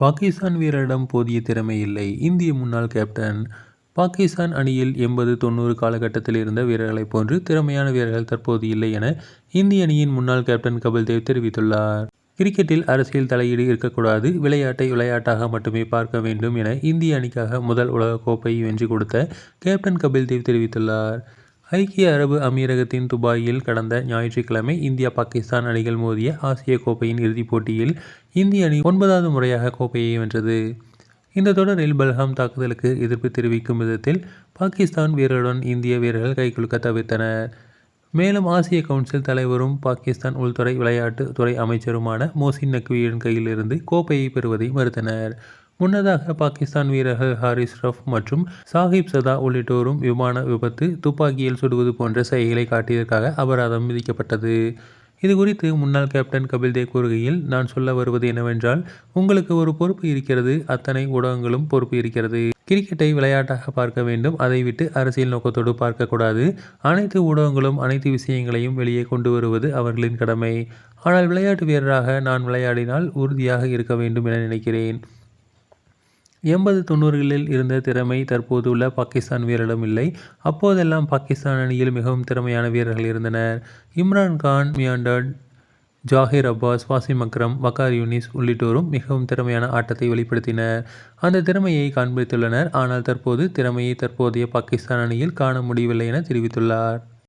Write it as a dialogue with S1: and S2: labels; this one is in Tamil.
S1: பாகிஸ்தான் வீரரிடம் போதிய திறமை இல்லை இந்திய முன்னாள் கேப்டன் பாகிஸ்தான் அணியில் எண்பது தொண்ணூறு காலகட்டத்தில் இருந்த வீரர்களைப் போன்று திறமையான வீரர்கள் தற்போது இல்லை என இந்திய அணியின் முன்னாள் கேப்டன் கபில் தேவ் தெரிவித்துள்ளார். கிரிக்கெட்டில் அரசியல் தலையீடு இருக்கக்கூடாது விளையாட்டை விளையாட்டாக மட்டுமே பார்க்க வேண்டும் என இந்திய அணிக்காக முதல் உலக கோப்பையை வென்று கொடுத்த கேப்டன் கபில் தேவ் தெரிவித்துள்ளார். ஐக்கிய அரபு அமீரகத்தின் துபாயில் கடந்த ஞாயிற்றுக்கிழமை இந்தியா பாகிஸ்தான் அணிகள் மோதிய ஆசிய கோப்பையின் இறுதிப் போட்டியில் இந்திய அணி ஒன்பதாவது முறையாக கோப்பையை வென்றது. இந்த தொடரில் பல்ஹாம் தாக்குதலுக்கு எதிர்ப்பு தெரிவிக்கும் விதத்தில் பாகிஸ்தான் வீரர்களுடன் இந்திய வீரர்கள் கைகுலுக்க தவிர்த்தனர். மேலும் ஆசிய கவுன்சில் தலைவரும் பாகிஸ்தான் உள்துறை விளையாட்டு துறை அமைச்சருமான மோசின் நக்வியின் கையிலிருந்து கோப்பையை பெறுவதை மறுத்தனர். முன்னதாக பாகிஸ்தான் வீரர்கள் ஹாரிஸ் ரஃப் மற்றும் சாஹிப் சதா உள்ளிட்டோரும் விமான விபத்து துப்பாக்கியில் சுடுவது போன்ற செயல்களை காட்டியதற்காக அபராதம் விதிக்கப்பட்டது. இதுகுறித்து முன்னாள் கேப்டன் கபில் தேவ் கூறுகையில் நான் சொல்ல வருவது என்னவென்றால் உங்களுக்கு ஒரு பொறுப்பு இருக்கிறது அத்தனை ஊடகங்களும் பொறுப்பு இருக்கிறது. கிரிக்கெட்டை விளையாட்டாக பார்க்க வேண்டும் அதை விட்டு அரசியல் நோக்கத்தோடு பார்க்கக்கூடாது அனைத்து ஊடகங்களும் அனைத்து விஷயங்களையும் வெளியே கொண்டு வருவது அவர்களின் கடமை. ஆனால் விளையாட்டு வீரராக நான் விளையாடினால் உறுதியாக இருக்க வேண்டும் என நினைக்கிறேன். எண்பது தொண்ணூறுகளில் இருந்த திறமை தற்போது உள்ள பாகிஸ்தான் வீரரிடம் இல்லை. அப்போதெல்லாம் பாகிஸ்தான் அணியில் மிகவும் திறமையான வீரர்கள் இருந்தனர். இம்ரான் கான் மியாண்டாட் ஜாகிர் அப்பாஸ் வாசிம் அக்ரம் வகார் யூனிஸ் உள்ளிட்டோரும் மிகவும் திறமையான ஆட்டத்தை வெளிப்படுத்தினர். அந்த திறமையை காண்பித்துள்ளனர். ஆனால் தற்போது திறமையை தற்போதைய பாகிஸ்தான் அணியில் காண முடியவில்லை என தெரிவித்துள்ளார்.